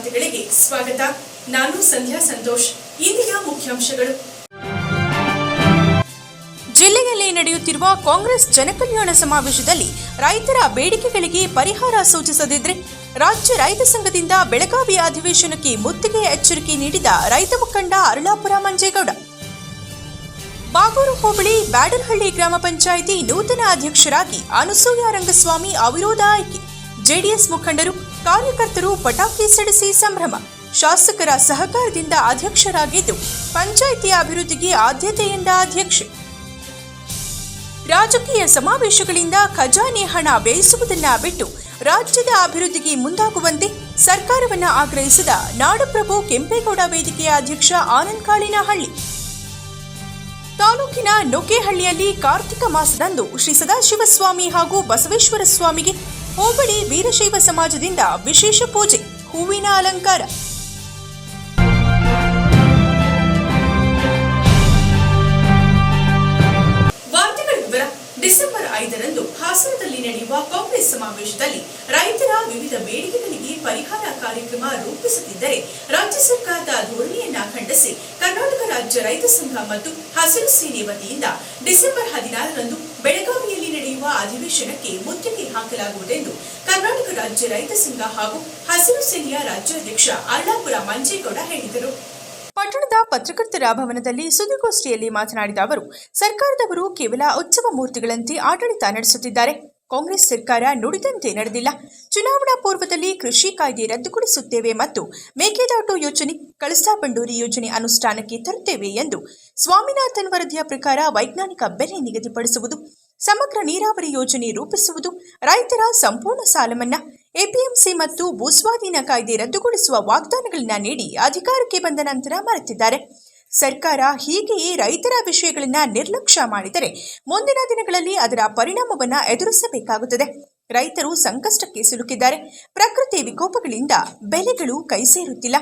Four ಜನವಾರ್ತೆಗಳಿಗೆ ಸ್ವಾಗತ. ನಾನು ಸಂಧ್ಯಾ ಸಂತೋಷ್. ಇಂದಿನ ಮುಖ್ಯಾಂಶಗಳು. ಜಿಲ್ಲೆಯಲ್ಲಿ ನಡೆಯುತ್ತಿರುವ ಕಾಂಗ್ರೆಸ್ ಜನಕಲ್ಯಾಣ ಸಮಾವೇಶದಲ್ಲಿ ರೈತರ ಬೇಡಿಕೆಗಳಿಗೆ ಪರಿಹಾರ ಸೂಚಿಸದಿದ್ರೆ ರಾಜ್ಯ ರೈತ ಸಂಘದಿಂದ ಬೆಳಗಾವಿ ಅಧಿವೇಶನಕ್ಕೆ ಮುತ್ತಿಗೆ ಎಚ್ಚರಿಕೆ ನೀಡಿದ ರೈತ ಮುಖಂಡ ಅರಳಾಪುರ ಮಂಜೇಗೌಡ. ಬಾಗೂರು ಹೋಬಳಿ ಬ್ಯಾಡರಹಳ್ಳಿ ಗ್ರಾಮ ಪಂಚಾಯಿತಿ ನೂತನ ಅಧ್ಯಕ್ಷರಾಗಿ ಅನಸೂಯ ರಂಗಸ್ವಾಮಿ ಅವಿರೋಧ ಆಯ್ಕೆ. ಜೆಡಿಎಸ್ ಮುಖಂಡರು ಕಾರ್ಯಕರ್ತರು ಪಟಾಕಿ ಸಿಡಿಸಿ ಸಂಭ್ರಮ. ಶಾಸಕರ ಸಹಕಾರದಿಂದ ಅಧ್ಯಕ್ಷರಾಗಿದ್ದು ಪಂಚಾಯಿತಿ ಅಭಿವೃದ್ಧಿಗೆ ಆದ್ಯತೆಯಿಂದ ಅಧ್ಯಕ್ಷೆ. ರಾಜಕೀಯ ಸಮಾವೇಶಗಳಿಂದ ಖಜಾನೆ ಹಣ ವ್ಯಯಿಸುವುದನ್ನ ಬಿಟ್ಟು ರಾಜ್ಯದ ಅಭಿವೃದ್ಧಿಗೆ ಮುಂದಾಗುವಂತೆ ಸರ್ಕಾರವನ್ನು ಆಗ್ರಹಿಸಿದ ನಾಡಪ್ರಭು ಕೆಂಪೇಗೌಡ ವೇದಿಕೆಯ ಅಧ್ಯಕ್ಷ ಆನಂದ್ ಕಾಳಿನಹಳ್ಳಿ. ತಾಲೂಕಿನ ನೊಕೆಹಳ್ಳಿಯಲ್ಲಿ ಕಾರ್ತಿಕ ಮಾಸದಂದು ಶ್ರೀ ಸದಾಶಿವಸ್ವಾಮಿ ಹಾಗೂ ಬಸವೇಶ್ವರ ಸ್ವಾಮಿಗೆ ಹೋಬಳಿ ವೀರಶೈವ ಸಮಾಜದಿಂದ ವಿಶೇಷ ಪೂಜೆ, ಹೂವಿನ ಅಲಂಕಾರ. ವಾರ್ತೆಗಳ ಡಿಸೆಂಬರ್ ಐದರಂದು ಹಾಸನದಲ್ಲಿ ನಡೆಯುವ ಕಾಂಗ್ರೆಸ್ ಸಮಾವೇಶದಲ್ಲಿ ರೈತರ ವಿವಿಧ ಬೇಡಿಕೆಗಳಿಗೆ ಪರಿಹಾರ ಕಾರ್ಯಕ್ರಮ ರೂಪಿಸುತ್ತಿದ್ದರೆ ರಾಜ್ಯ ಸರ್ಕಾರದ ಧೋರಣೆಯನ್ನ ಖಂಡಿಸಿ ಕರ್ನಾಟಕ ರಾಜ್ಯ ರೈತ ಸಂಘ ಮತ್ತು ಹಸಿರು ಸೇನೆ ವತಿಯಿಂದ ಡಿಸೆಂಬರ್ ಹದಿನಾರರಂದು ಬೆಳಗಾವಿಯಲ್ಲಿ ನಡೆಯುವ ಅಧಿವೇಶನಕ್ಕೆ ಮುತ್ತಿಗೆ ಹಾಕಲಾಗುವುದೆಂದು ಕರ್ನಾಟಕ ರಾಜ್ಯ ರೈತ ಸಂಘ ಹಾಗೂ ಹಸಿರು ಸೇನೆಯ ರಾಜ್ಯಾಧ್ಯಕ್ಷ ಅರ್ಳಾಪುರ ಮಂಜೇಗೌಡ ಹೇಳಿದರು. ಪಟ್ಟಣದ ಪತ್ರಕರ್ತರ ಭವನದಲ್ಲಿ ಸುದ್ದಿಗೋಷ್ಠಿಯಲ್ಲಿ ಮಾತನಾಡಿದ ಅವರು, ಸರ್ಕಾರದವರು ಕೇವಲ ಉತ್ಸವ ಮೂರ್ತಿಗಳಂತೆ ಆಡಳಿತ ನಡೆಸುತ್ತಿದ್ದಾರೆ. ಕಾಂಗ್ರೆಸ್ ಸರ್ಕಾರ ನುಡಿದಂತೆ ನಡೆದಿಲ್ಲ. ಚುನಾವಣಾ ಪೂರ್ವದಲ್ಲಿ ಕೃಷಿ ಕಾಯ್ದೆ ರದ್ದುಗೊಳಿಸುತ್ತೇವೆ ಮತ್ತು ಮೇಕೆದಾಟು ಯೋಜನೆ ಕಳಸಾ ಬಂಡೂರಿ ಯೋಜನೆ ಅನುಷ್ಠಾನಕ್ಕೆ ತರುತ್ತೇವೆ ಎಂದು ಸ್ವಾಮಿನಾಥನ್ ವರದಿಯ ಪ್ರಕಾರ ವೈಜ್ಞಾನಿಕ ಬೆಲೆ ನಿಗದಿಪಡಿಸುವುದು, ಸಮಗ್ರ ನೀರಾವರಿ ಯೋಜನೆ ರೂಪಿಸುವುದು, ರೈತರ ಸಂಪೂರ್ಣ ಸಾಲಮನ್ನಾ, ಎಪಿಎಂಸಿ ಮತ್ತು ಭೂಸ್ವಾಧೀನ ಕಾಯ್ದೆ ರದ್ದುಗೊಳಿಸುವ ವಾಗ್ದಾನಗಳನ್ನು ನೀಡಿ ಅಧಿಕಾರಕ್ಕೆ ಬಂದ ನಂತರ ಮರೆತಿದ್ದಾರೆ. ಸರ್ಕಾರ ಹೀಗೆಯೇ ರೈತರ ವಿಷಯಗಳನ್ನ ನಿರ್ಲಕ್ಷ್ಯ ಮಾಡಿದರೆ ಮುಂದಿನ ದಿನಗಳಲ್ಲಿ ಅದರ ಪರಿಣಾಮವನ್ನ ಎದುರಿಸಬೇಕಾಗುತ್ತದೆ. ರೈತರು ಸಂಕಷ್ಟಕ್ಕೆ ಸಿಲುಕಿದ್ದಾರೆ. ಪ್ರಕೃತಿ ವಿಕೋಪಗಳಿಂದ ಬೆಲೆಗಳು ಕೈ ಸೇರುತ್ತಿಲ್ಲ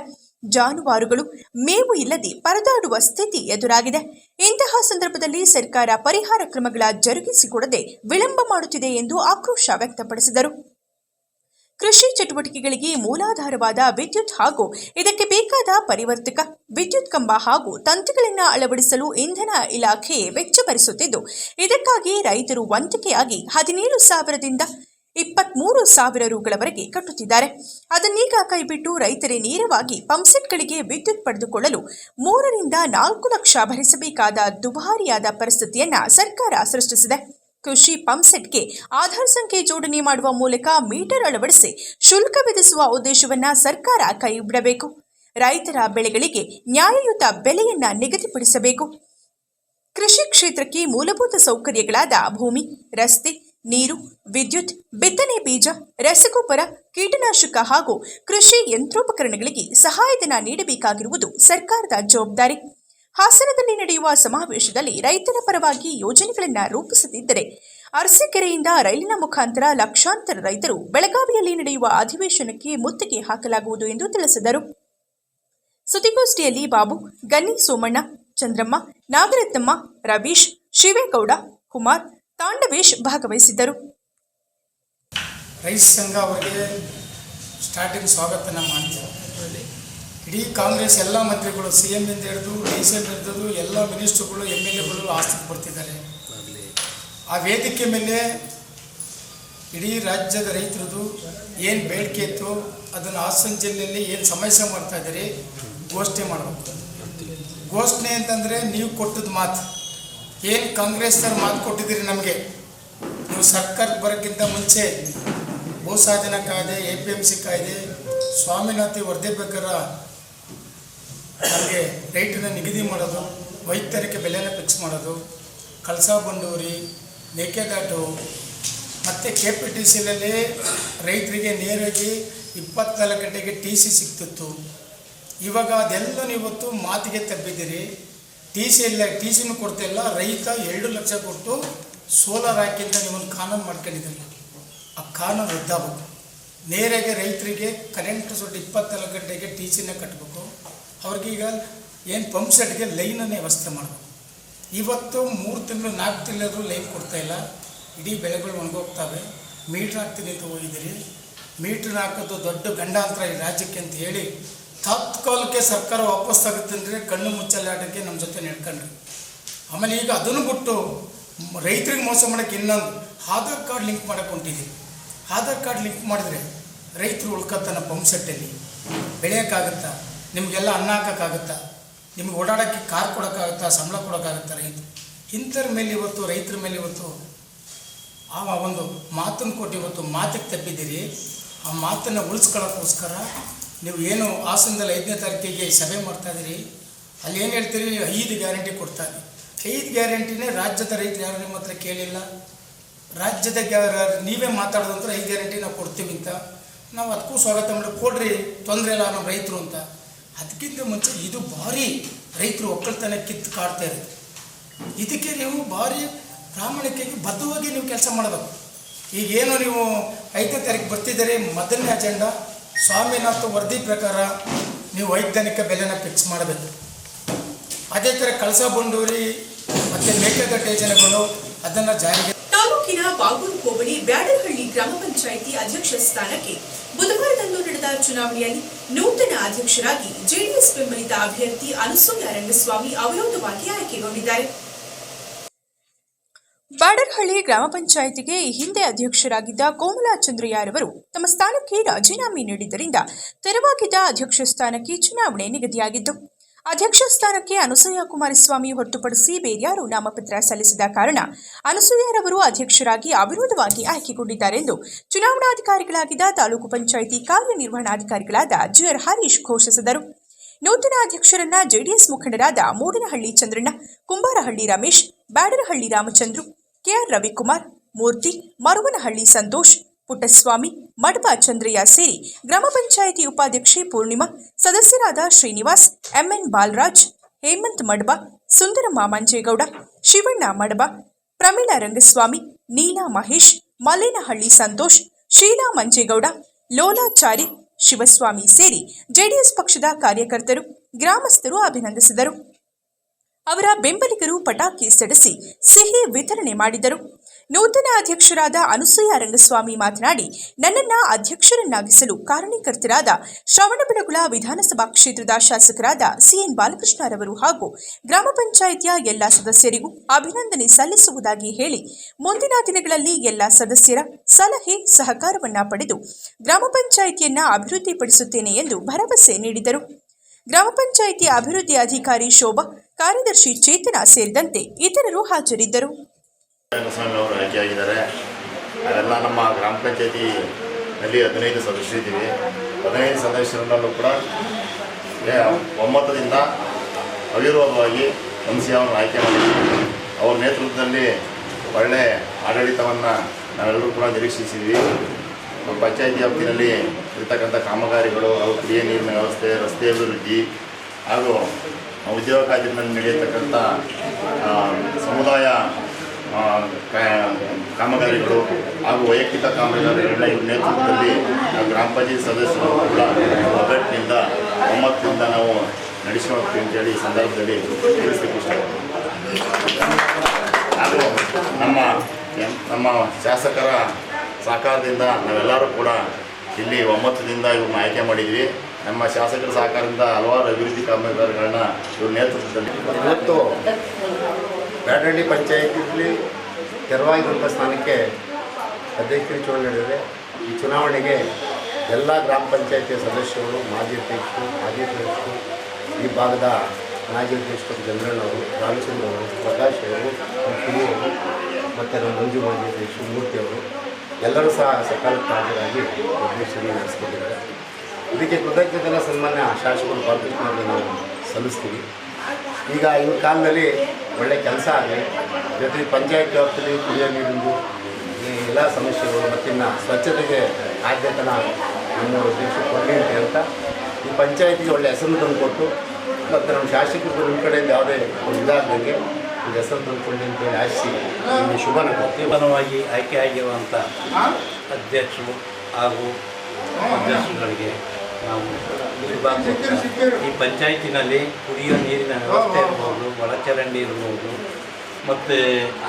ಜಾನುವಾರುಗಳು ಮೇವು ಇಲ್ಲದೆ ಪರದಾಡುವ ಸ್ಥಿತಿ ಎದುರಾಗಿದೆ. ಇಂತಹ ಸಂದರ್ಭದಲ್ಲಿ ಸರ್ಕಾರ ಪರಿಹಾರ ಕ್ರಮಗಳ ಜರುಗಿಸಿಕೊಡದೆ ವಿಳಂಬ ಮಾಡುತ್ತಿದೆ ಎಂದು ಆಕ್ರೋಶ ವ್ಯಕ್ತಪಡಿಸಿದರು. ಕೃಷಿ ಚಟುವಟಿಕೆಗಳಿಗೆ ಮೂಲಾಧಾರವಾದ ವಿದ್ಯುತ್ ಹಾಗೂ ಇದಕ್ಕೆ ಬೇಕಾದ ಪರಿವರ್ತಕ, ವಿದ್ಯುತ್ ಕಂಬ ಹಾಗೂ ತಂತಿಗಳನ್ನು ಅಳವಡಿಸಲು ಇಂಧನ ಇಲಾಖೆ ವೆಚ್ಚ ಭರಿಸುತ್ತಿದ್ದು ಇದಕ್ಕಾಗಿ ರೈತರು ವಂತಿಕೆಯಾಗಿ ಹದಿನೇಳು ಸಾವಿರದಿಂದ ಇಪ್ಪತ್ಮೂರು ಸಾವಿರ ರುಗಳವರೆಗೆ ಕಟ್ಟುತ್ತಿದ್ದಾರೆ. ಅದನ್ನೀಗ ಕೈಬಿಟ್ಟು ರೈತರೇ ನೇರವಾಗಿ ಪಂಪ್ಸೆಟ್ಗಳಿಗೆ ವಿದ್ಯುತ್ ಪಡೆದುಕೊಳ್ಳಲು ಮೂರರಿಂದ ನಾಲ್ಕು ಲಕ್ಷ ಭರಿಸಬೇಕಾದ ದುಬಾರಿಯಾದ ಪರಿಸ್ಥಿತಿಯನ್ನ ಸರ್ಕಾರ ಸೃಷ್ಟಿಸಿದೆ. ಕೃಷಿ ಪಂಪ್ಸೆಟ್ಗೆ ಆಧಾರ್ ಸಂಖ್ಯೆ ಜೋಡಣೆ ಮಾಡುವ ಮೂಲಕ ಮೀಟರ್ ಅಳವಡಿಸಿ ಶುಲ್ಕ ವಿಧಿಸುವ ಉದ್ದೇಶವನ್ನ ಸರ್ಕಾರ ಕೈಬಿಡಬೇಕು ರೈತರ ಬೆಳೆಗಳಿಗೆ ನ್ಯಾಯಯುತ ಬೆಲೆಯನ್ನ ನಿಗದಿಪಡಿಸಬೇಕು. ಕೃಷಿ ಕ್ಷೇತ್ರಕ್ಕೆ ಮೂಲಭೂತ ಸೌಕರ್ಯಗಳಾದ ಭೂಮಿ, ರಸ್ತೆ, ನೀರು, ವಿದ್ಯುತ್, ಬಿತ್ತನೆ ಬೀಜ, ರಸಗೊಬ್ಬರ, ಕೀಟನಾಶಕ ಹಾಗೂ ಕೃಷಿ ಯಂತ್ರೋಪಕರಣಗಳಿಗೆ ಸಹಾಯಧನ ನೀಡಬೇಕಾಗಿರುವುದು ಸರ್ಕಾರದ ಜವಾಬ್ದಾರಿ. ಹಾಸನದಲ್ಲಿ ನಡೆಯುವ ಸಮಾವೇಶದಲ್ಲಿ ರೈತರ ಪರವಾಗಿ ಯೋಜನೆಗಳನ್ನು ರೂಪಿಸುತ್ತಿದ್ದರೆ ಅರಸೀಕೆರೆಯಿಂದ ರೈಲಿನ ಮುಖಾಂತರ ಲಕ್ಷಾಂತರ ರೈತರು ಬೆಳಗಾವಿಯಲ್ಲಿ ನಡೆಯುವ ಅಧಿವೇಶನಕ್ಕೆ ಮುತ್ತಿಗೆ ಹಾಕಲಾಗುವುದು ಎಂದು ತಿಳಿಸಿದರು. ಸುದ್ದಿಗೋಷ್ಠಿಯಲ್ಲಿ ಬಾಬು, ಗನ್ನಿ ಸೋಮಣ್ಣ, ಚಂದ್ರಮ್ಮ, ನಾಗರತ್ನಮ್ಮ, ರವೀಶ್, ಶಿವೇಗೌಡ, ಕುಮಾರ್, ತಾಂಡವೇಶ್ ಭಾಗವಹಿಸಿದ್ದರು. ರೈತ ಸಂಘ ಅವರಿಗೆ ಸ್ಟಾರ್ಟಿಂಗ್ ಸ್ವಾಗತನ ಮಾಡ್ತೀವಿ. ಇಡೀ ಕಾಂಗ್ರೆಸ್ ಎಲ್ಲ ಮಂತ್ರಿಗಳು ಸಿ ಎಂ ಇಂದ ಹಿಡಿದು ಡಿ ಸಿ ಎಂ ಹಿಡಿದು ಎಲ್ಲ ಮಿನಿಸ್ಟ್ರುಗಳು ಎಂ ಎಲ್ ಎಗಳು ಆಸ್ತಿಗೆ ಬರ್ತಿದ್ದಾರೆ. ಆ ವೇದಿಕೆ ಮೇಲೆ ಇಡೀ ರಾಜ್ಯದ ರೈತರದು ಏನು ಬೇಡಿಕೆ ಇತ್ತು ಅದನ್ನು ಹಾಸನ ಜಿಲ್ಲೆಯಲ್ಲಿ ಏನು ಸಮಸ್ಯೆ ಮಾಡ್ತಾ ಇದ್ದೀರಿ ಘೋಷಣೆ ಮಾಡಬೇಕು. ಘೋಷಣೆ ಅಂತಂದರೆ ನೀವು ಕೊಟ್ಟದ ಮಾತು. ಏನು ಕಾಂಗ್ರೆಸ್ನವ್ರು ಮಾತು ಕೊಟ್ಟಿದ್ದೀರಿ ನಮಗೆ? ನೀವು ಸರ್ಕಾರಕ್ಕೆ ಬರೋಕ್ಕಿಂತ ಮುಂಚೆ ಭೂಸಾಧನ ಕಾಯ್ದೆ ಎ ಪಿ ಎಂ ಸಿ ಕಾಯ್ದೆ ಸ್ವಾಮಿನಾಥಿ ವರದಿ ಬೇಕಾದ್ರೆ ನಮಗೆ ರೇಟನ್ನು ನಿಗದಿ ಮಾಡೋದು ವೈದ್ಯರಿಗೆ ಬೆಲೆನ ಫಿಕ್ಸ್ ಮಾಡೋದು, ಕಳಸಾ ಬಂಡೂರಿ, ಮೇಕೆದಾಟು, ಮತ್ತು ಕೆ ಪಿ ಟಿ ಸಿಲಲ್ಲಿ ರೈತರಿಗೆ ನೇರವಾಗಿ ಇಪ್ಪತ್ನಾಲ್ಕು ಗಂಟೆಗೆ ಟಿ ಸಿ ಸಿಗ್ತಿತ್ತು ಇವಾಗ ಅದೆಲ್ಲ ನೀವತ್ತು ಮಾತಿಗೆ ತಬ್ಬಿದ್ದೀರಿ. ಟಿ ಸಿ ಇಲ್ಲ ಟಿ ಸಿನೂ ಕೊಡ್ತಿಲ್ಲ ರೈತ ಎರಡು ಲಕ್ಷ ಕೊಟ್ಟು ಸೋಲಾರ್ ಹಾಕಿಂದ ನೀವೊಂದು ಕಾನೂನು ಮಾಡ್ಕೊಂಡಿದ್ದೀರಿ. ಆ ಕಾನೂನು ರದ್ದಾಗಬೇಕು. ನೇರಾಗಿ ರೈತರಿಗೆ ಕರೆಂಟ್ ಸುಟ್ಟು ಇಪ್ಪತ್ನಾಲ್ಕು ಗಂಟೆಗೆ ಟಿ ಸಿನೇ ಕಟ್ಟಬೇಕು ಅವ್ರಿಗೀಗ ಏನು ಪಂಪ್ ಸೆಟ್ಗೆ ಲೈನನ್ನೇ ವ್ಯವಸ್ಥೆ ಮಾಡಬೇಕು. ಇವತ್ತು ಮೂರು ತಿಂಗಳು, ನಾಲ್ಕು ತಿಂಗಳಾದರೂ ಲೈನ್ ಕೊಡ್ತಾ ಇಲ್ಲ. ಇಡೀ ಬೆಳೆಗಳು ಒಣಗೋಗ್ತವೆ. ಮೀಟ್ರ್ ಹಾಕ್ತೀನಿ ಅಂತ ಹೋಗಿದ್ದೀರಿ. ಮೀಟ್ರ್ ಹಾಕೋದು ದೊಡ್ಡ ಗಂಡಾಂತರ ಈ ರಾಜ್ಯಕ್ಕೆ ಅಂತ ಹೇಳಿ ತತ್ಕಾಲಕ್ಕೆ ಸರ್ಕಾರ ವಾಪಸ್ ಆಗುತ್ತೆ ಕಣ್ಣು ಮುಚ್ಚಲಾಟಕ್ಕೆ ನಮ್ಮ ಜೊತೆ ನಡ್ಕೊಂಡ್ರಿ. ಆಮೇಲೆ ಈಗ ಅದನ್ನು ಬಿಟ್ಟು ರೈತರಿಗೆ ಮೋಸ ಮಾಡೋಕ್ಕೆ ಇನ್ನೊಂದು ಆಧಾರ್ ಕಾರ್ಡ್ ಲಿಂಕ್ ಮಾಡಕ್ಕೆ ಹೊಂಟಿದ್ದೀವಿ ಆಧಾರ್ ಕಾರ್ಡ್ ಲಿಂಕ್ ಮಾಡಿದ್ರೆ ರೈತರು ಉಳ್ಕೊತಾನೆ ಪಂಪ್ ಸೆಟ್ಟಲ್ಲಿ ಬೆಳೆಯೋಕ್ಕಾಗುತ್ತಾ? ನಿಮಗೆಲ್ಲ ಅನ್ನ ಹಾಕೋಕ್ಕಾಗುತ್ತಾ? ನಿಮ್ಗೆ ಓಡಾಡೋಕ್ಕೆ ಕಾರ್ ಕೊಡೋಕ್ಕಾಗುತ್ತಾ? ಸಂಬಳ ಕೊಡೋಕ್ಕಾಗುತ್ತಾ ರೈತ? ಇಂಥರ ಮೇಲೆ ಇವತ್ತು, ರೈತರ ಮೇಲೆ ಇವತ್ತು ಆ ಒಂದು ಮಾತನ್ನು ಕೊಟ್ಟು ಇವತ್ತು ಮಾತಿಗೆ ತಪ್ಪಿದ್ದೀರಿ ಆ ಮಾತನ್ನು ಉಳಿಸ್ಕೊಳ್ಳೋಕ್ಕೋಸ್ಕರ ನೀವು ಏನು ಹಾಸನದಲ್ಲಿ ಐದನೇ ತಾರೀಕಿಗೆ ಸಭೆ ಮಾಡ್ತಾ ಇದ್ದೀರಿ. ಅಲ್ಲಿ ಏನು ಹೇಳ್ತೀರಿ? ನೀವು ಐದು ಗ್ಯಾರಂಟಿ ಕೊಡ್ತಾ ಐದು ಗ್ಯಾರಂಟಿನೇ ರಾಜ್ಯದ ರೈತರು ಯಾರು ನಿಮ್ಮ ಹತ್ರ ಕೇಳಿಲ್ಲ. ರಾಜ್ಯದ ಗ್ಯಾ- ನೀವೇ ಮಾತಾಡೋದಂದ್ರೆ ಐದು ಗ್ಯಾರಂಟಿ ನಾವು ಕೊಡ್ತೀವಿ ಅಂತ. ನಾವು ಅದಕ್ಕೂ ಸ್ವಾಗತ ಮಾಡಿ ಕೊಡ್ರಿ, ತೊಂದರೆ ಇಲ್ಲ ನಮ್ಮ ರೈತರು ಅಂತ. ಅದಕ್ಕಿಂತ ಮುಂಚೆ ಇದು ಭಾರಿ ರೈತರು ಒಕ್ಕಲ್ತನ ಕಿತ್ತು ಕಾಡ್ತಾ ಇರೋದು. ಇದಕ್ಕೆ ನೀವು ಭಾರಿ ಪ್ರಾಮಾಣಿಕವಾಗಿ ಬದ್ಧವಾಗಿ ನೀವು ಕೆಲಸ ಮಾಡಬೇಕು. ಈಗೇನು ನೀವು ಐದನೇ ತಾರೀಕು ಬರ್ತಿದ್ದೀರಿ, ಮೊದಲನೇ ಅಜೆಂಡಾ ಸ್ವಾಮಿನಾಥ ವರದಿ ಪ್ರಕಾರ ನೀವು ವೈಜ್ಞಾನಿಕ ಬೆಲೆನ ಫಿಕ್ಸ್ ಮಾಡಬೇಕು. ಅದೇ ಥರ ಕಳಸ ಬಂಡೂರಿ ಮತ್ತು ಮೇಕೆದಾಟು ಯೋಜನೆಗಳು ಅದನ್ನು ಜಾರಿಗೆ ತಾಲೂಕಿನ ಬಾಗೂರು ಹೋಬಳಿ ಬ್ಯಾಡರಹಳ್ಳಿ ಗ್ರಾಮ ಪಂಚಾಯಿತಿ ಅಧ್ಯಕ್ಷ ಸ್ಥಾನಕ್ಕೆ ಬುಧವಾರದಂದು ನಡೆದ ಚುನಾವಣೆಯಲ್ಲಿ ನೂತನ ಅಧ್ಯಕ್ಷರಾಗಿ ಜೆಡಿಎಸ್ ಬೆಂಬಲಿತ ಅಭ್ಯರ್ಥಿ ಅನಸೂಯ ರಂಗಸ್ವಾಮಿ ಅವಿರೋಧವಾಗಿ ಆಯ್ಕೆಗೊಂಡಿದ್ದಾರೆ. ಬಾಡರ್ಹಳ್ಳಿ ಗ್ರಾಮ ಪಂಚಾಯಿತಿಗೆ ಈ ಹಿಂದೆ ಅಧ್ಯಕ್ಷರಾಗಿದ್ದ ಕೋಮಲಾ ಚಂದ್ರಯ್ಯರವರು ತಮ್ಮ ಸ್ಥಾನಕ್ಕೆ ರಾಜೀನಾಮೆ ನೀಡಿದ್ದರಿಂದ ತೆರವಾಗಿದ್ದ ಅಧ್ಯಕ್ಷ ಸ್ಥಾನಕ್ಕೆ ಚುನಾವಣೆ ನಿಗದಿಯಾಗಿತ್ತು. ಅಧ್ಯಕ್ಷ ಸ್ಥಾನಕ್ಕೆ ಅನಸೂಯ ಕುಮಾರಸ್ವಾಮಿ ಹೊರತುಪಡಿಸಿ ಬೇರ್ಯಾರು ನಾಮಪತ್ರ ಸಲ್ಲಿಸಿದ ಕಾರಣ ಅನಸೂಯರವರು ಅಧ್ಯಕ್ಷರಾಗಿ ಅವಿರೋಧವಾಗಿ ಆಯ್ಕೆಗೊಂಡಿದ್ದಾರೆಂದು ಚುನಾವಣಾಧಿಕಾರಿಗಳಾಗಿದ್ದ ತಾಲೂಕು ಪಂಚಾಯಿತಿ ಕಾರ್ಯನಿರ್ವಹಣಾಧಿಕಾರಿಗಳಾದ ಜಿಆರ್ ಹರೀಶ್ ಘೋಷಿಸಿದರು. ನೂತನ ಅಧ್ಯಕ್ಷರನ್ನ ಜೆಡಿಎಸ್ ಮುಖಂಡರಾದ ಮೂಡನಹಳ್ಳಿ ಚಂದ್ರಣ್ಣ, ಕುಂಬಾರಹಳ್ಳಿ ರಮೇಶ್, ಬ್ಯಾಡರಹಳ್ಳಿ ರಾಮಚಂದ್ರು, ಕೆಆರ್ ರವಿಕುಮಾರ್, ಮೂರ್ತಿ, ಮರುವನಹಳ್ಳಿ ಸಂತೋಷ್ ಪುಟ್ಟಸ್ವಾಮಿ ಮಡಪ ಚಂದ್ರಯ್ಯ ಸೇರಿ ಗ್ರಾಮ ಪಂಚಾಯಿತಿ ಉಪಾಧ್ಯಕ್ಷೆ ಪೂರ್ಣಿಮಾ, ಸದಸ್ಯರಾದ ಶ್ರೀನಿವಾಸ್, ಎಂಎನ್ ಬಾಲರಾಜ್, ಹೇಮಂತ್ ಮಡ್ಬ ಸುಂದರ ಮಂಜೇಗೌಡ, ಶಿವಣ್ಣ ಮಡಬ, ಪ್ರಮೀಳಾ ರಂಗಸ್ವಾಮಿ, ನೀಲಾ ಮಹೇಶ್ ಮಲ್ಲೇನಹಳ್ಳಿ ಸಂತೋಷ್, ಶೀಲಾ ಮಂಜೇಗೌಡ ಲೋಲಾಚಾರಿ ಶಿವಸ್ವಾಮಿ ಸೇರಿ ಜೆಡಿಎಸ್ ಪಕ್ಷದ ಕಾರ್ಯಕರ್ತರು, ಗ್ರಾಮಸ್ಥರು ಅಭಿನಂದಿಸಿದರು. ಅವರ ಬೆಂಬಲಿಗರು ಪಟಾಕಿ ಸಿಡಿಸಿ ಸಿಹಿ ವಿತರಣೆ ಮಾಡಿದರು. ನೂತನ ಅಧ್ಯಕ್ಷರಾದ ಅನಸೂಯ ರಂಗಸ್ವಾಮಿ ಮಾತನಾಡಿ, ನನ್ನನ್ನ ಅಧ್ಯಕ್ಷರನ್ನಾಗಿಸಲು ಕಾರಣೀಕರ್ತರಾದ ಶ್ರವಣಬೆಳಗುಳ ವಿಧಾನಸಭಾ ಕ್ಷೇತ್ರದ ಶಾಸಕರಾದ ಸಿಎನ್ ಬಾಲಕೃಷ್ಣರವರು ಹಾಗೂ ಗ್ರಾಮ ಪಂಚಾಯಿತಿಯ ಎಲ್ಲ ಸದಸ್ಯರಿಗೂ ಅಭಿನಂದನೆ ಸಲ್ಲಿಸುವುದಾಗಿ ಹೇಳಿ, ಮುಂದಿನ ದಿನಗಳಲ್ಲಿ ಎಲ್ಲ ಸದಸ್ಯರ ಸಲಹೆ ಸಹಕಾರವನ್ನ ಪಡೆದು ಗ್ರಾಮ ಪಂಚಾಯಿತಿಯನ್ನ ಅಭಿವೃದ್ಧಿಪಡಿಸುತ್ತೇನೆ ಎಂದು ಭರವಸೆ ನೀಡಿದರು. ಗ್ರಾಮ ಪಂಚಾಯಿತಿ ಅಭಿವೃದ್ಧಿ ಅಧಿಕಾರಿ ಶೋಭಾ, ಕಾರ್ಯದರ್ಶಿ ಚೇತನ ಸೇರಿದಂತೆ ಇತರರು ಹಾಜರಿದ್ದರು. ರಂಗಸ್ವಾಮಿ ಅವರು ಆಯ್ಕೆಯಾಗಿದ್ದಾರೆ. ಅದೆಲ್ಲ ನಮ್ಮ ಗ್ರಾಮ ಪಂಚಾಯತಿನಲ್ಲಿ ಹದಿನೈದು ಸದಸ್ಯರಿದ್ದೀವಿ ಹದಿನೈದು ಸದಸ್ಯರಲ್ಲೂ ಕೂಡ ಒಮ್ಮತದಿಂದ ಅವಿರೋಧವಾಗಿ ವಂಶಿ ಅವರನ್ನು ಆಯ್ಕೆ ಮಾಡಿದ್ದೀವಿ ಅವ್ರ ನೇತೃತ್ವದಲ್ಲಿ ಒಳ್ಳೆ ಆಡಳಿತವನ್ನು ನಾವೆಲ್ಲರೂ ಕೂಡ ನಿರೀಕ್ಷಿಸಿದ್ವಿ. ಪಂಚಾಯತಿ ವ್ಯಾಪ್ತಿನಲ್ಲಿ ಇರ್ತಕ್ಕಂಥ ಕಾಮಗಾರಿಗಳು ಹಾಗೂ ಕುಡಿಯ ನೀರಿನ ವ್ಯವಸ್ಥೆ, ರಸ್ತೆ ಅಭಿವೃದ್ಧಿ ಹಾಗೂ ಉದ್ಯೋಗ ಖಾತ್ರಿನಲ್ಲಿ ನಡೆಯತಕ್ಕಂಥ ಸಮುದಾಯ ಕಾಮಗಾರಿಗಳು ಹಾಗೂ ವೈಯಕ್ತಿಕ ಕಾಮಗಾರಿಗಳನ್ನ ಇವ್ರ ನೇತೃತ್ವದಲ್ಲಿ ಗ್ರಾಮ ಪಂಚಾಯತ್ ಸದಸ್ಯರು ಕೂಡ ಒಗ್ಗಟ್ಟಿನಿಂದ ಒಮ್ಮತದಿಂದ ನಾವು ನಡೆಸ್ಕೊಳ್ತೀವಿ ಅಂತೇಳಿ ಈ ಸಂದರ್ಭದಲ್ಲಿ ತಿಳಿಸ್ಲಿಕ್ಕೆ ಇಷ್ಟಪಡ್ತೀವಿ ನಮ್ಮ ನಮ್ಮ ಶಾಸಕರ ಸಹಕಾರದಿಂದ ನಾವೆಲ್ಲರೂ ಕೂಡ ಇಲ್ಲಿ ಒಮ್ಮತದಿಂದ ಇವ್ರನ್ನ ಆಯ್ಕೆ ಮಾಡಿದ್ವಿ. ನಮ್ಮ ಶಾಸಕರ ಸಹಕಾರದಿಂದ ಹಲವಾರು ಅಭಿವೃದ್ಧಿ ಕಾಮಗಾರಿಗಳನ್ನ ಇವ್ರ ನೇತೃತ್ವದಲ್ಲಿ ಇವತ್ತು ಬ್ಯಾಡಹಳ್ಳಿ ಪಂಚಾಯತಿಯಲ್ಲಿ ತೆರವಾಗಿರುವಂಥ ಸ್ಥಾನಕ್ಕೆ ಅಧ್ಯಕ್ಷರು ಚುನಾವಣೆ ನಡೆದಿದೆ. ಈ ಚುನಾವಣೆಗೆ ಎಲ್ಲ ಗ್ರಾಮ ಪಂಚಾಯತಿಯ ಸದಸ್ಯರು, ಮಾಜಿ ಅಧ್ಯಕ್ಷರು ಮಾಜಿ ಅಧ್ಯಕ್ಷರು ಈ ಭಾಗದ ಮಾಜಿ ಅಧ್ಯಕ್ಷರು ಚಂದ್ರಣ್ಣವರು ರಾಮಚಂದ್ರವರು ಪ್ರಕಾಶ್ ಅವರು ಕಿರಿಯವರು ಮತ್ತು ನಮ್ಮ ಮಂಜು ಮಾಜಿ ಅಧ್ಯಕ್ಷರು ಮೂರ್ತಿಯವರು ಎಲ್ಲರೂ ಸಹ ಸಕಾಲಕ್ಕೆ ಹಾಜರಾಗಿ ಅಧ್ಯಕ್ಷರಿಗೆ ನಡೆಸ್ಕೊಂಡಿದ್ದಾರೆ. ಇದಕ್ಕೆ ಕೃತಜ್ಞತೆನ ಸನ್ಮಾನ್ಯ ಶಾಸಕರು ಬಾಲಕೃಷ್ಣ ನಾವು ಸಲ್ಲಿಸ್ತೀವಿ. ಈಗ ಇವ್ರ ಕಾಲದಲ್ಲಿ ಒಳ್ಳೆ ಕೆಲಸ ಆಗಲಿ ಜೊತೆಗೆ ಪಂಚಾಯತ್ ವ್ಯಾಪ್ತಿಯಲ್ಲಿ ಕುಡಿಯೋ ನೀರಿಂದು, ಈ ಎಲ್ಲ ಸಮಸ್ಯೆಗಳು ಮತ್ತಿನ್ನು ಸ್ವಚ್ಛತೆಗೆ ಆದ್ಯತನ ನಮ್ಮ ದೇಶಕ್ಕೆ ಕೊಡಲಿ ಅಂತ ಈ ಪಂಚಾಯತಿಗೆ ಒಳ್ಳೆ ಹೆಸರು ತಂದು ಕೊಟ್ಟು, ಮತ್ತು ನಮ್ಮ ಶಾಸಕರು ನಿಮ್ಮ ಕಡೆಯಿಂದ ಯಾವುದೇ ಇದಾಗದಂಗೆ ಒಂದು ಹೆಸರು ತಂದುಕೊಳ್ಳಿ ಅಂತೇಳಿ ಆಶಿಸಿ ನಿಮಗೆ ಶುಭನ ಆಯ್ಕೆ ಆಯ್ಕೆಯಾಗಿರುವಂಥ ಅಧ್ಯಕ್ಷರು ಹಾಗೂ ಅಧ್ಯಕ್ಷರುಗಳಿಗೆ ನಾವು ಈ ಪಂಚಾಯತಿನಲ್ಲಿ ಕುಡಿಯೋ ನೀರಿನ ವ್ಯವಸ್ಥೆ ಇರ್ಬೋದು ಒಳಚರಂಡಿ ಇರ್ಬೋದು ಮತ್ತು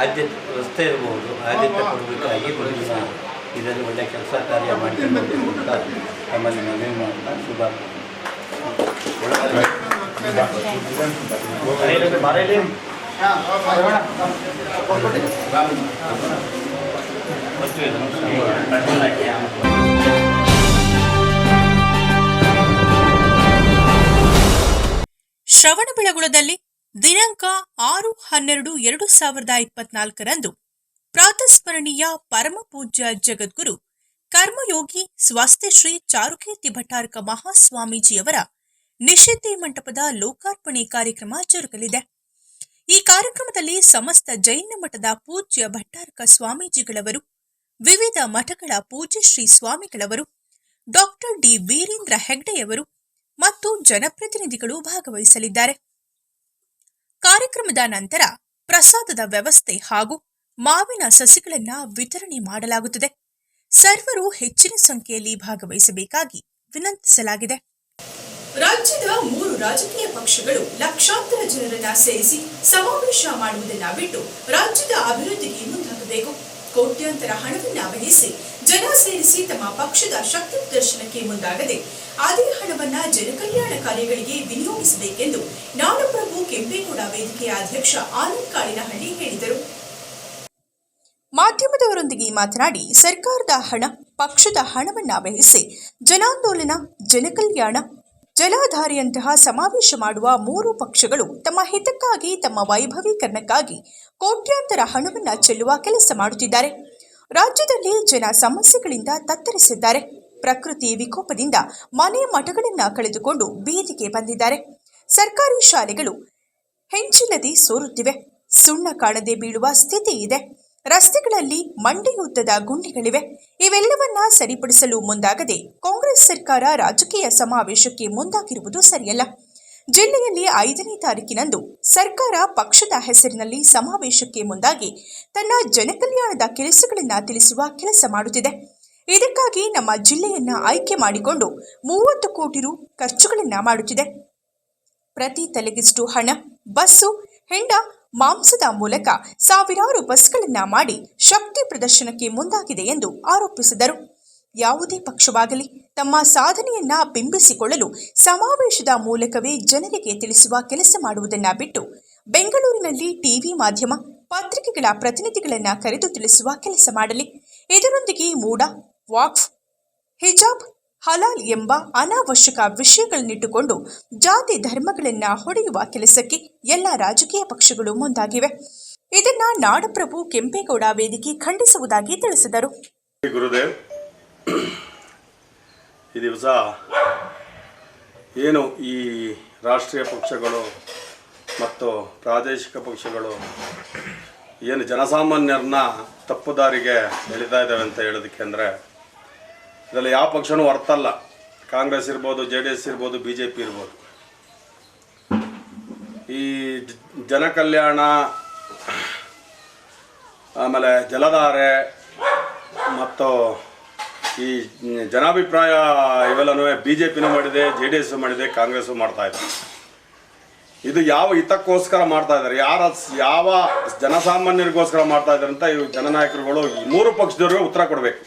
ಆದ್ಯತೆ ರಸ್ತೆ ಇರ್ಬೋದು ಆದ್ಯತೆ ಕೊಡಬೇಕಾಗಿ ಮುಂದಿನ ಇದರಲ್ಲಿ ಒಳ್ಳೆಯ ಕೆಲಸ ಕಾರ್ಯ ಮಾಡಿಕೊಂಡು ಅಂತ ತಮ್ಮಲ್ಲಿ ಮನವಿ ಮಾಡ್ತಾ ಶುಭ ಮತ್ತು ಶ್ರವಣಬೆಳಗೊಳದಲ್ಲಿ ದಿನಾಂಕ ಆರು ಹನ್ನೆರಡು ಎರಡು ಸಾವಿರದ ಇಪ್ಪತ್ನಾಲ್ಕರಂದು ಪ್ರಾತಸ್ಮರಣೀಯ ಪರಮಪೂಜ್ಯ ಜಗದ್ಗುರು ಕರ್ಮಯೋಗಿ ಸ್ವಾಸ್ಥ್ಯಶ್ರೀ ಚಾರುಕೀರ್ತಿ ಭಟ್ಟಾರ್ಕ ಮಹಾಸ್ವಾಮೀಜಿಯವರ ನಿಷಿದ್ಧಿ ಮಂಟಪದ ಲೋಕಾರ್ಪಣೆ ಕಾರ್ಯಕ್ರಮ ಜರುಗಲಿದೆ. ಈ ಕಾರ್ಯಕ್ರಮದಲ್ಲಿ ಸಮಸ್ತ ಜೈನ ಮಠದ ಪೂಜ್ಯ ಭಟ್ಟಾರ್ಕ ಸ್ವಾಮೀಜಿಗಳವರು, ವಿವಿಧ ಮಠಗಳ ಪೂಜ್ಯ ಶ್ರೀ ಸ್ವಾಮಿಗಳವರು, ಡಾಕ್ಟರ್ ಡಿ ವೀರೇಂದ್ರ ಹೆಗ್ಡೆಯವರು ಮತ್ತು ಜನಪ್ರತಿನಿಧಿಗಳು ಭಾಗವಹಿಸಲಿದ್ದಾರೆ. ಕಾರ್ಯಕ್ರಮದ ನಂತರ ಪ್ರಸಾದದ ವ್ಯವಸ್ಥೆ ಹಾಗೂ ಮಾವಿನ ಸಸಿಗಳನ್ನು ವಿತರಣೆ ಮಾಡಲಾಗುತ್ತದೆ. ಸರ್ವರು ಹೆಚ್ಚಿನ ಸಂಖ್ಯೆಯಲ್ಲಿ ಭಾಗವಹಿಸಬೇಕಾಗಿ ವಿನಂತಿಸಲಾಗಿದೆ. ರಾಜ್ಯದ ಮೂರು ರಾಜಕೀಯ ಪಕ್ಷಗಳು ಲಕ್ಷಾಂತರ ಜನರನ್ನ ಸೇರಿಸಿ ಸಮಾವೇಶ ಮಾಡುವುದನ್ನ ಬಿಟ್ಟು ರಾಜ್ಯದ ಅಭಿವೃದ್ಧಿಗೆ ಮುಂದಾಗಬೇಕು. ಕೋಟ್ಯಾಂತರ ಹಣವನ್ನ ವ್ಯಯಿಸಿ ಜನ ಸೇರಿಸಿ ತಮ್ಮ ಪಕ್ಷದ ಶಕ್ತಿ ಪ್ರದರ್ಶನಕ್ಕೆ ಮುಂದಾಗದೆ ಅದೇ ಹಣವನ್ನ ಜನಕಲ್ಯಾಣ ಕಾರ್ಯಗಳಿಗೆ ವಿನಿಯೋಗಿಸಬೇಕೆಂದು ನಾಡಪ್ರಭು ಕೆಂಪೇಗೌಡ ವೇದಿಕೆಯ ಅಧ್ಯಕ್ಷ ಆನಂದ್ ಕಾಳಿನಹಳ್ಳಿ ಹೇಳಿದರು. ಮಾಧ್ಯಮದವರೊಂದಿಗೆ ಮಾತನಾಡಿ ಸರ್ಕಾರದ ಹಣ, ಪಕ್ಷದ ಹಣವನ್ನ ವಹಿಸಿ ಜನಾಂದೋಲನ, ಜನಕಲ್ಯಾಣ, ಜಲಾಧಾರಿಯಂತಹ ಸಮಾವೇಶ ಮಾಡುವ ಮೂರು ಪಕ್ಷಗಳು ತಮ್ಮ ಹಿತಕ್ಕಾಗಿ, ತಮ್ಮ ವೈಭವೀಕರಣಕ್ಕಾಗಿ ಕೋಟ್ಯಾಂತರ ಹಣವನ್ನು ಚೆಲ್ಲುವ ಕೆಲಸ ಮಾಡುತ್ತಿದ್ದಾರೆ. ರಾಜ್ಯದಲ್ಲಿ ಜನ ಸಮಸ್ಯೆಗಳಿಂದ ತತ್ತರಿಸಿದ್ದಾರೆ. ಪ್ರಕೃತಿ ವಿಕೋಪದಿಂದ ಮನೆ ಮಠಗಳನ್ನು ಕಳೆದುಕೊಂಡು ಬೀದಿಗೆ ಬಂದಿದ್ದಾರೆ. ಸರ್ಕಾರಿ ಶಾಲೆಗಳು ಹೆಂಚಿಲ್ಲದೆ ಸೋರುತ್ತಿವೆ. ಸುಣ್ಣ ಕಾಣದೆ ಬೀಳುವ ಸ್ಥಿತಿ ಇದೆ. ರಸ್ತೆಗಳಲ್ಲಿ ಮಂಡಿಯುದ್ದದ ಗುಂಡಿಗಳಿವೆ. ಇವೆಲ್ಲವನ್ನ ಸರಿಪಡಿಸಲು ಮುಂದಾಗದೆ ಕಾಂಗ್ರೆಸ್ ಸರ್ಕಾರ ರಾಜಕೀಯ ಸಮಾವೇಶಕ್ಕೆ ಮುಂದಾಗಿರುವುದು ಸರಿಯಲ್ಲ. ಜಿಲ್ಲೆಯಲ್ಲಿ ಐದನೇ ತಾರೀಕಿನಂದು ಸರ್ಕಾರ ಪಕ್ಷದ ಹೆಸರಿನಲ್ಲಿ ಸಮಾವೇಶಕ್ಕೆ ಮುಂದಾಗಿ ತನ್ನ ಜನಕಲ್ಯಾಣದ ಕೆಲಸಗಳನ್ನು ತಿಳಿಸುವ ಕೆಲಸ ಮಾಡುತ್ತಿದೆ. ಇದಕ್ಕಾಗಿ ನಮ್ಮ ಜಿಲ್ಲೆಯನ್ನು ಆಯ್ಕೆ ಮಾಡಿಕೊಂಡು ಮೂವತ್ತು ಕೋಟಿ ರು ಖರ್ಚುಗಳನ್ನು ಮಾಡುತ್ತಿದೆ. ಪ್ರತಿ ತಲೆಗಿಷ್ಟು ಹಣ, ಬಸ್ಸು, ಹೆಂಡ, ಮಾಂಸದ ಮೂಲಕ ಸಾವಿರಾರು ಬಸ್ಗಳನ್ನ ಮಾಡಿ ಶಕ್ತಿ ಪ್ರದರ್ಶನಕ್ಕೆ ಮುಂದಾಗಿದೆ ಎಂದು ಆರೋಪಿಸಿದರು. ಯಾವುದೇ ಪಕ್ಷವಾಗಲಿ, ತಮ್ಮ ಸಾಧನೆಯನ್ನ ಬಿಂಬಿಸಿಕೊಳ್ಳಲು ಸಮಾವೇಶದ ಮೂಲಕವೇ ಜನರಿಗೆ ತಿಳಿಸುವ ಕೆಲಸ ಮಾಡುವುದನ್ನ ಬಿಟ್ಟು ಬೆಂಗಳೂರಿನಲ್ಲಿ ಟಿವಿ ಮಾಧ್ಯಮ, ಪತ್ರಿಕೆಗಳ ಪ್ರತಿನಿಧಿಗಳನ್ನ ಕರೆದು ತಿಳಿಸುವ ಕೆಲಸ ಮಾಡಲಿ. ಇದರೊಂದಿಗೆ ಮೂಡ ವಾಕ್ಫ್ ಹಿಜಾಬ್, ಹಲಾಲ್ ಎಂಬ ಅನಾವಶ್ಯಕ ವಿಷಯಗಳನ್ನಿಟ್ಟುಕೊಂಡು ಜಾತಿ ಧರ್ಮಗಳನ್ನ ಹೊಡೆಯುವ ಕೆಲಸಕ್ಕೆ ಎಲ್ಲ ರಾಜಕೀಯ ಪಕ್ಷಗಳು ಮುಂದಾಗಿವೆ. ಇದನ್ನ ನಾಡಪ್ರಭು ಕೆಂಪೇಗೌಡ ವೇದಿಕೆ ಖಂಡಿಸುವುದಾಗಿ ತಿಳಿಸಿದರು. ಗುರುದೇವ್ ಈ ದಿವಸ ಏನು ಈ ರಾಷ್ಟ್ರೀಯ ಪಕ್ಷಗಳು ಮತ್ತು ಪ್ರಾದೇಶಿಕ ಪಕ್ಷಗಳು ಏನು ಜನಸಾಮಾನ್ಯರನ್ನ ತಪ್ಪು ದಾರಿಗೆ ಎಳಿತಾ ಇದ್ದಾವೆ ಅಂತ ಹೇಳೋದಕ್ಕೆ ಅಂದರೆ, ಇದರಲ್ಲಿ ಯಾವ ಪಕ್ಷನೂ ಅರ್ಥಲ್ಲ ಕಾಂಗ್ರೆಸ್ ಇರ್ಬೋದು, ಜೆ ಡಿ ಎಸ್ ಇರ್ಬೋದು, ಬಿ ಜೆ ಪಿ ಇರ್ಬೋದು. ಈ ಜನಕಲ್ಯಾಣ ಆಮೇಲೆ ಜಲಧಾರೆ ಮತ್ತು ಈ ಜನಾಭಿಪ್ರಾಯ ಇವೆಲ್ಲನೂ ಬಿ ಜೆ ಪಿನೂ ಮಾಡಿದೆ ಜೆ ಡಿ ಎಸ್ ಮಾಡಿದೆ, ಕಾಂಗ್ರೆಸ್ಸು ಮಾಡ್ತಾ ಇದೆ. ಇದು ಯಾವ ಹಿತಕ್ಕೋಸ್ಕರ ಮಾಡ್ತಾ ಇದ್ದಾರೆ? ಯಾರ, ಯಾವ ಜನಸಾಮಾನ್ಯರಿಗೋಸ್ಕರ ಮಾಡ್ತಾ ಇದ್ದಾರೆ ಅಂತ ಇವು ಜನನಾಯಕರುಗಳು ಮೂರು ಪಕ್ಷದವ್ರಿಗೆ ಉತ್ತರ ಕೊಡಬೇಕು.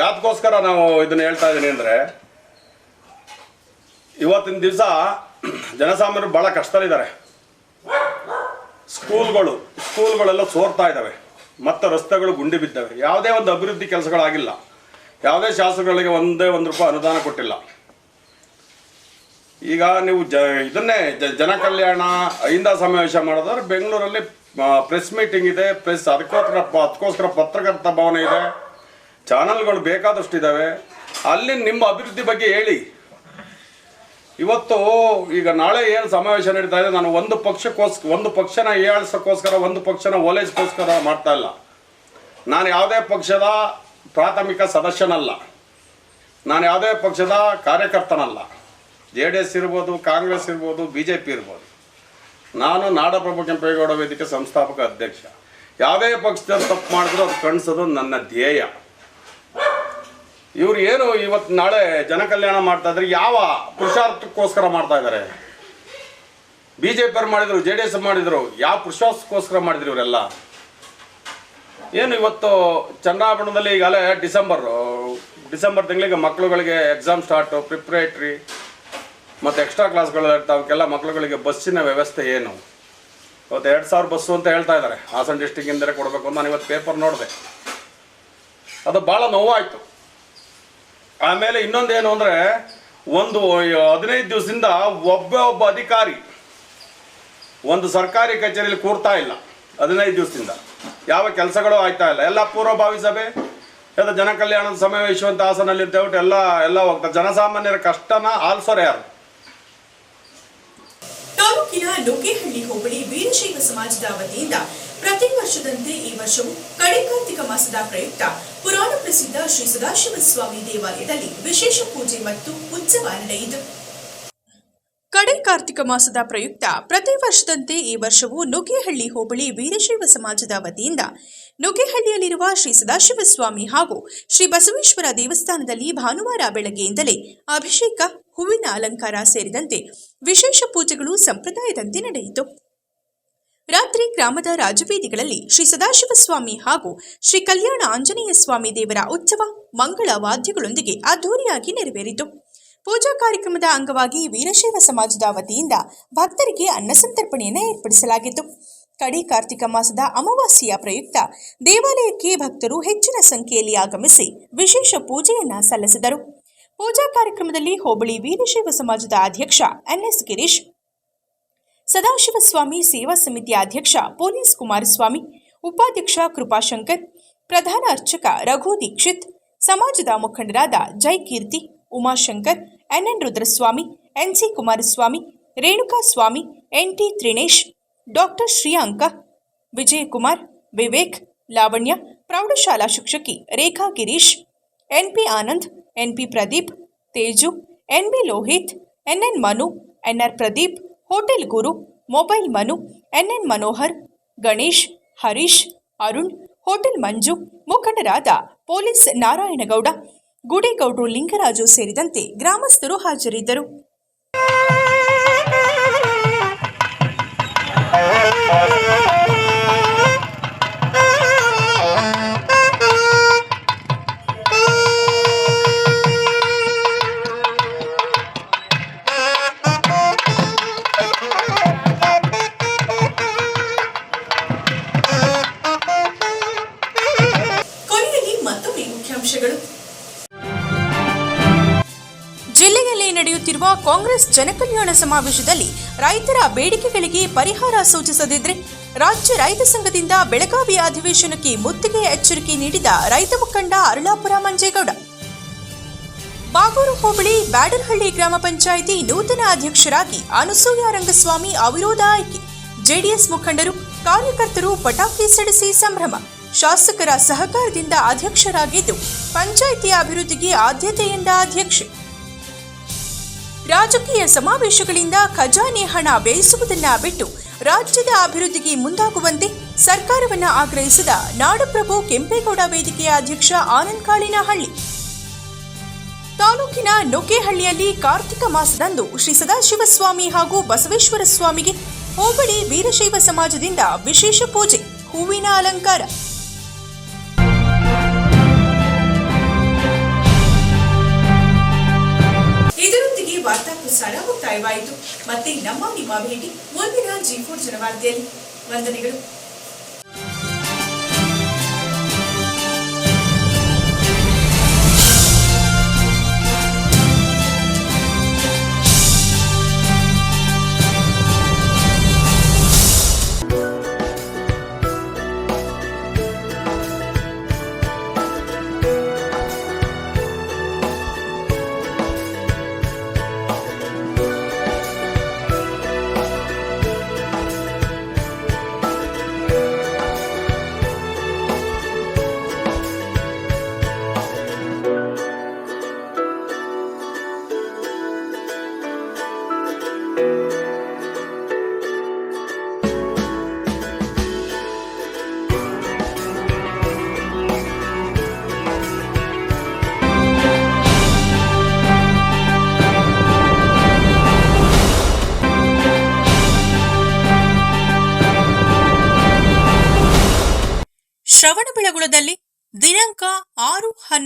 ಯಾತಕ್ಕೋಸ್ಕರ ನಾವು ಇದನ್ನ ಹೇಳ್ತಾ ಇದ್ದೀನಿ ಅಂದರೆ, ಇವತ್ತಿನ ದಿವಸ ಜನಸಾಮಾನ್ಯರು ಭಾಳ ಕಷ್ಟದಲ್ಲಿದ್ದಾರೆ. ಸ್ಕೂಲ್ಗಳು, ಸ್ಕೂಲ್ಗಳೆಲ್ಲ ಸೋರ್ತಾ ಇದ್ದಾವೆ. ಮತ್ತು ರಸ್ತೆಗಳು ಗುಂಡಿ ಬಿದ್ದವೆ. ಯಾವುದೇ ಒಂದು ಅಭಿವೃದ್ಧಿ ಕೆಲಸಗಳಾಗಿಲ್ಲ. ಯಾವುದೇ ಶಾಸಕಗಳಿಗೆ ಒಂದೇ ಒಂದು ರೂಪಾಯಿ ಅನುದಾನ ಕೊಟ್ಟಿಲ್ಲ. ಈಗ ನೀವು ಜ, ಇದನ್ನೇ ಜ ಜನ ಕಲ್ಯಾಣ ಅಹಿಂದ ಸಮಾವೇಶ ಮಾಡಿದ್ರೆ ಬೆಂಗಳೂರಲ್ಲಿ ಪ್ರೆಸ್ ಮೀಟಿಂಗ್ ಇದೆ ಪ್ರೆಸ್ ಅದಕ್ಕೋಸ್ಕರ ಅದಕ್ಕೋಸ್ಕರ ಪತ್ರಕರ್ತ ಭವನ ಇದೆ. ಚಾನಲ್ಗಳು ಬೇಕಾದಷ್ಟು ಇದ್ದಾವೆ ಅಲ್ಲಿ ನಿಮ್ಮ ಅಭಿವೃದ್ಧಿ ಬಗ್ಗೆ ಹೇಳಿ. ಇವತ್ತು ಈಗ ನಾಳೆ ಏನು ಸಮಾವೇಶ ನಡೀತಾ ಇದೆ, ನಾನು ಒಂದು ಪಕ್ಷಕ್ಕೋಸ್ಕರ ಒಂದು ಪಕ್ಷನ ಏಳ್ಸೋಕ್ಕೋಸ್ಕರ, ಒಂದು ಪಕ್ಷನ ಓಲೈಸ್ಕೋಸ್ಕರ ಮಾಡ್ತಾ ಇಲ್ಲ. ನಾನು ಯಾವುದೇ ಪಕ್ಷದ ಪ್ರಾಥಮಿಕ ಸದಸ್ಯನಲ್ಲ. ನಾನು ಯಾವುದೇ ಪಕ್ಷದ ಕಾರ್ಯಕರ್ತನಲ್ಲ. ಜೆ ಡಿ ಎಸ್ ಇರ್ಬೋದು, ಕಾಂಗ್ರೆಸ್ ಇರ್ಬೋದು, ಬಿ ಜೆ ಪಿ ಇರ್ಬೋದು. ನಾನು ನಾಡಪ್ರಭು ಕೆಂಪೇಗೌಡ ವೇದಿಕೆ ಸಂಸ್ಥಾಪಕ ಅಧ್ಯಕ್ಷ. ಯಾವುದೇ ಪಕ್ಷದಲ್ಲಿ ತಪ್ಪು ಮಾಡಿದ್ರು ಅದು ಕಣಿಸೋದು ನನ್ನ ಧ್ಯೇಯ. ಇವ್ರು ಏನು ಇವತ್ತು ನಾಳೆ ಜನಕಲ್ಯಾಣ ಮಾಡ್ತಾ ಇದ್ರೆ, ಯಾವ ಪುರುಷಾರ್ಥಕ್ಕೋಸ್ಕರ ಮಾಡ್ತಾ ಇದ್ದಾರೆ ಬಿ ಜೆ ಮಾಡಿದ್ರು ಜೆ ಡಿ ಎಸ್ ಮಾಡಿದ್ರು, ಯಾವ ಪುರುಷಾರ್ಥಕ್ಕೋಸ್ಕರ ಮಾಡಿದ್ರು ಇವರೆಲ್ಲ? ಏನು ಇವತ್ತು ಚಂದ್ರಾಭರಣದಲ್ಲಿ ಈಗಾಗಲೇ ಡಿಸೆಂಬರ್ ಡಿಸೆಂಬರ್ ತಿಂಗಳಿಗೆ ಮಕ್ಕಳುಗಳಿಗೆ ಎಕ್ಸಾಮ್ ಸ್ಟಾರ್ಟು ಪ್ರಿಪ್ರೇಟ್ರಿ ಮತ್ತು ಎಕ್ಸ್ಟ್ರಾ ಕ್ಲಾಸ್ಗಳು ಇರ್ತಾವೆ ಅವಕ್ಕೆಲ್ಲ ಮಕ್ಕಳುಗಳಿಗೆ ಬಸ್ಸಿನ ವ್ಯವಸ್ಥೆ ಏನು? ಇವತ್ತು ಎರಡು ಸಾವಿರ ಬಸ್ಸು ಅಂತ ಹೇಳ್ತಾ ಇದ್ದಾರೆ ಹಾಸನ ಡಿಸ್ಟಿಕ್ಕಿಂದಲೇ ಕೊಡಬೇಕು ಅಂತ ನಾನು ಇವತ್ತು ಪೇಪರ್ ನೋಡಿದೆ. ಅದು ಭಾಳ ನೋವಾಯಿತು. ಆಮೇಲೆ ಇನ್ನೊಂದೇನು ಅಂದರೆ, ಒಂದು ಹದಿನೈದು ದಿವಸದಿಂದ ಒಬ್ಬ ಒಬ್ಬ ಅಧಿಕಾರಿ, ಒಂದು ಸರ್ಕಾರಿ ಕಚೇರಿಯಲ್ಲಿ ಕೂರ್ತಾ ಇಲ್ಲ, ಹದಿನೈದು ದಿವಸದಿಂದ. ಯಾವ ಕೆಲಸಗಳು ಆಯ್ತಾ ಇಲ್ಲ. ಎಲ್ಲ ಪೂರ್ವಭಾವಿ ಸಭೆ, ಎಲ್ಲ ಜನಕಲ್ಯಾಣದ ಸಮಾವೇಶ ಅಂತ ಹಾಸನಲ್ಲಿ ಹೇಳ್ಬಿಟ್ಟು ಎಲ್ಲ ಎಲ್ಲ ಹೋಗ್ತಾರೆ ಜನಸಾಮಾನ್ಯರ ಕಷ್ಟನ ಆಲ್ಸೋರ್ ಯಾರು? ತಾಲೂಕಿನ ನುಗ್ಗೇಹಳ್ಳಿ ಹೋಬಳಿ ವೀರಶೈವ ಸಮಾಜದ ವತಿಯಿಂದ ಪ್ರತಿ ವರ್ಷದಂತೆ ಈ ವರ್ಷವೂ ಕಡೆಕಾರ್ತಿಕ ಮಾಸದ ಪ್ರಯುಕ್ತ ಪುರಾಣ ಪ್ರಸಿದ್ಧ ಶ್ರೀ ಸದಾಶಿವ ಸ್ವಾಮಿ ದೇವಾಲಯದಲ್ಲಿ ವಿಶೇಷ ಪೂಜೆ ಮತ್ತು ಉತ್ಸವ ನಡೆಯಿತು. ಕಡೆ ಕಾರ್ತಿಕ ಮಾಸದ ಪ್ರಯುಕ್ತ ಪ್ರತಿ ವರ್ಷದಂತೆ ಈ ವರ್ಷವೂ ನುಗ್ಗೇಹಳ್ಳಿ ಹೋಬಳಿ ವೀರಶೈವ ಸಮಾಜದ ವತಿಯಿಂದ ನುಗ್ಗೇಹಳ್ಳಿಯಲ್ಲಿರುವ ಶ್ರೀ ಸದಾಶಿವ ಸ್ವಾಮಿ ಹಾಗೂ ಶ್ರೀ ಬಸವೇಶ್ವರ ದೇವಸ್ಥಾನದಲ್ಲಿ ಭಾನುವಾರ ಬೆಳಗ್ಗೆಯಿಂದಲೇ ಅಭಿಷೇಕ, ಹೂವಿನ ಅಲಂಕಾರ ಸೇರಿದಂತೆ ವಿಶೇಷ ಪೂಜೆಗಳು ಸಂಪ್ರದಾಯದಂತೆ ನಡೆಯಿತು. ರಾತ್ರಿ ಗ್ರಾಮದ ರಾಜಬೀದಿಗಳಲ್ಲಿ ಶ್ರೀ ಸದಾಶಿವ ಸ್ವಾಮಿ ಹಾಗೂ ಶ್ರೀ ಕಲ್ಯಾಣ ಆಂಜನೇಯ ಸ್ವಾಮಿ ದೇವರ ಉತ್ಸವ ಮಂಗಳ ವಾದ್ಯಗಳೊಂದಿಗೆ ಅದ್ದೂರಿಯಾಗಿ ನೆರವೇರಿತು. ಪೂಜಾ ಕಾರ್ಯಕ್ರಮದ ಅಂಗವಾಗಿ ವೀರಶೈವ ಸಮಾಜದ ವತಿಯಿಂದ ಭಕ್ತರಿಗೆ ಅನ್ನ ಸಂತರ್ಪಣೆಯನ್ನು ಏರ್ಪಡಿಸಲಾಗಿತ್ತು. ಕಡೆ ಕಾರ್ತಿಕ ಮಾಸದ ಅಮಾವಾಸ್ಯೆಯ ಪ್ರಯುಕ್ತ ದೇವಾಲಯಕ್ಕೆ ಭಕ್ತರು ಹೆಚ್ಚಿನ ಸಂಖ್ಯೆಯಲ್ಲಿ ಆಗಮಿಸಿ ವಿಶೇಷ ಪೂಜೆಯನ್ನ ಸಲ್ಲಿಸಿದರು. ಪೂಜಾ ಕಾರ್ಯಕ್ರಮದಲ್ಲಿ ಹೋಬಳಿ ವೀರಶೈವ ಸಮಾಜದ ಅಧ್ಯಕ್ಷ ಎನ್ಎಸ್ ಗಿರೀಶ್ ಸದಾಶಿವಸ್ವಾಮಿ ಸೇವಾ ಸಮಿತಿಯ ಅಧ್ಯಕ್ಷ ಪೊಲೀಸ್ ಕುಮಾರಸ್ವಾಮಿ ಉಪಾಧ್ಯಕ್ಷ ಕೃಪಾಶಂಕರ್ ಪ್ರಧಾನ ಅರ್ಚಕ ರಘು ದೀಕ್ಷಿತ್ ಸಮಾಜದ ಮುಖಂಡರಾದ Jai Keerthi Umashankar NN Rudraswamy NC Kumaraswamy Renuka Swamy NT Trinesh doctor Shreyanka Vijayakumar Vivek Lavanya ಪ್ರೌಢಶಾಲಾ ಶಿಕ್ಷಕಿ Rekha Girish NP Anand NP Pradeep Teju NB Lohith NN Manu NR Pradeep hotel Guru, mobile Manu, NN Manohar, Ganesh, Harish, Arun, hotel Manju, ಮುಖಂಡರಾದ police Narayanagowda, ಗುಡೇಗೌಡರು Lingaraju ಸೇರಿದಂತೆ ಗ್ರಾಮಸ್ಥರು ಹಾಜರಿದ್ದರು. ಜನಕಲ್ಯಾಣ ಸಮಾವೇಶದಲ್ಲಿ ರೈತರ ಬೇಡಿಕೆಗಳಿಗೆ ಪರಿಹಾರ ಸೂಚಿಸದಿದ್ರೆ ರಾಜ್ಯ ರೈತ ಸಂಘದಿಂದ ಬೆಳಗಾವಿ ಅಧಿವೇಶನಕ್ಕೆ ಮುತ್ತಿಗೆ ಎಚ್ಚರಿಕೆ ನೀಡಿದ ರೈತ ಮುಖಂಡ ಅರುಳಾಪುರ ಮಂಜೇಗೌಡ. ಬಾಗೂರು ಹೋಬಳಿ ಬ್ಯಾಡರ್ಹಳ್ಳಿ ಗ್ರಾಮ ಪಂಚಾಯಿತಿ ನೂತನ ಅಧ್ಯಕ್ಷರಾಗಿ ಅನಸೂಯ ರಂಗಸ್ವಾಮಿ ಅವಿರೋಧ ಆಯ್ಕೆ. ಜೆಡಿಎಸ್ ಮುಖಂಡರು, ಕಾರ್ಯಕರ್ತರು ಪಟಾಕಿ ಸಿಡಿಸಿ ಸಂಭ್ರಮ. ಶಾಸಕರ ಸಹಕಾರದಿಂದ ಅಧ್ಯಕ್ಷರಾಗಿದ್ದು ಪಂಚಾಯಿತಿಯ ಅಭಿವೃದ್ಧಿಗೆ ಆದ್ಯತೆಯಿಂದ ಅಧ್ಯಕ್ಷೆ. ರಾಜಕೀಯ ಸಮಾವೇಶಗಳಿಂದ ಖಜಾನೆ ಹಣ ವ್ಯಯಿಸುವುದನ್ನ ಬಿಟ್ಟು ರಾಜ್ಯದ ಅಭಿವೃದ್ಧಿಗೆ ಮುಂದಾಗುವಂತೆ ಸರ್ಕಾರವನ್ನ ಆಗ್ರಹಿಸಿದ ನಾಡಪ್ರಭು ಕೆಂಪೇಗೌಡ ವೇದಿಕೆಯ ಅಧ್ಯಕ್ಷ ಆನಂದ್ ಕಾಳಿನಹಳ್ಳಿ. ತಾಲೂಕಿನ ನೊಕೆಹಳ್ಳಿಯಲ್ಲಿ ಕಾರ್ತಿಕ ಮಾಸದಂದು ಶ್ರೀ ಸದಾಶಿವಸ್ವಾಮಿ ಹಾಗೂ ಬಸವೇಶ್ವರ ಸ್ವಾಮಿಗೆ ಹೋಬಳಿ ವೀರಶೈವ ಸಮಾಜದಿಂದ ವಿಶೇಷ ಪೂಜೆ, ಹೂವಿನ ಅಲಂಕಾರ. ಮತ್ತೆ ನಮ್ಮ ನಿಮ್ಮ ಭೇಟಿ ಮುಂದಿನ ಜಿ ಫೋರ್ ಜನವಾರ್ತೆಯಲ್ಲಿ. ವಂದನೆಗಳು.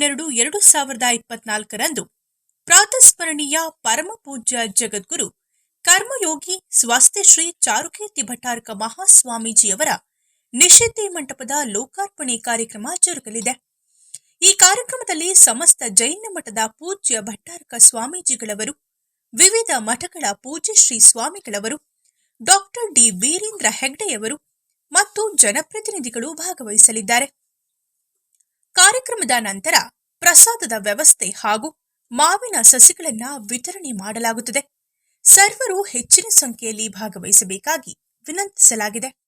ಹನ್ನೆರಡು, ಎರಡು ಸಾವಿರದ ಇಪ್ಪತ್ನಾಲ್ಕರಂದು ಪ್ರಾತಸ್ಮರಣೀಯ ಪರಮಪೂಜ್ಯ ಜಗದ್ಗುರು ಕರ್ಮಯೋಗಿ ಸ್ವಾಸ್ಥ್ಯಶ್ರೀ ಚಾರುಕೀರ್ತಿ ಭಟ್ಟಾರ್ಕ ಮಹಾಸ್ವಾಮೀಜಿಯವರ ನಿಷಿದ್ಧಿ ಮಂಟಪದ ಲೋಕಾರ್ಪಣೆ ಕಾರ್ಯಕ್ರಮ ಜರುಗಲಿದೆ. ಈ ಕಾರ್ಯಕ್ರಮದಲ್ಲಿ ಸಮಸ್ತ ಜೈನ ಮಠದ ಪೂಜ್ಯ ಭಟ್ಟಾರ್ಕ ಸ್ವಾಮೀಜಿಗಳವರು, ವಿವಿಧ ಮಠಗಳ ಪೂಜ್ಯ ಶ್ರೀ ಸ್ವಾಮಿಗಳವರು, ಡಾಕ್ಟರ್ ಡಿ ವೀರೇಂದ್ರ ಹೆಗ್ಡೆಯವರು ಮತ್ತು ಜನಪ್ರತಿನಿಧಿಗಳು ಭಾಗವಹಿಸಲಿದ್ದಾರೆ. ಕಾರ್ಯಕ್ರಮದ ನಂತರ ಪ್ರಸಾದದ ವ್ಯವಸ್ಥೆ ಹಾಗೂ ಮಾವಿನ ಸಸಿಗಳನ್ನ ವಿತರಣೆ ಮಾಡಲಾಗುತ್ತದೆ. ಸರ್ವರು ಹೆಚ್ಚಿನ ಸಂಖ್ಯೆಯಲ್ಲಿ ಭಾಗವಹಿಸಬೇಕಾಗಿ ವಿನಂತಿಸಲಾಗಿದೆ.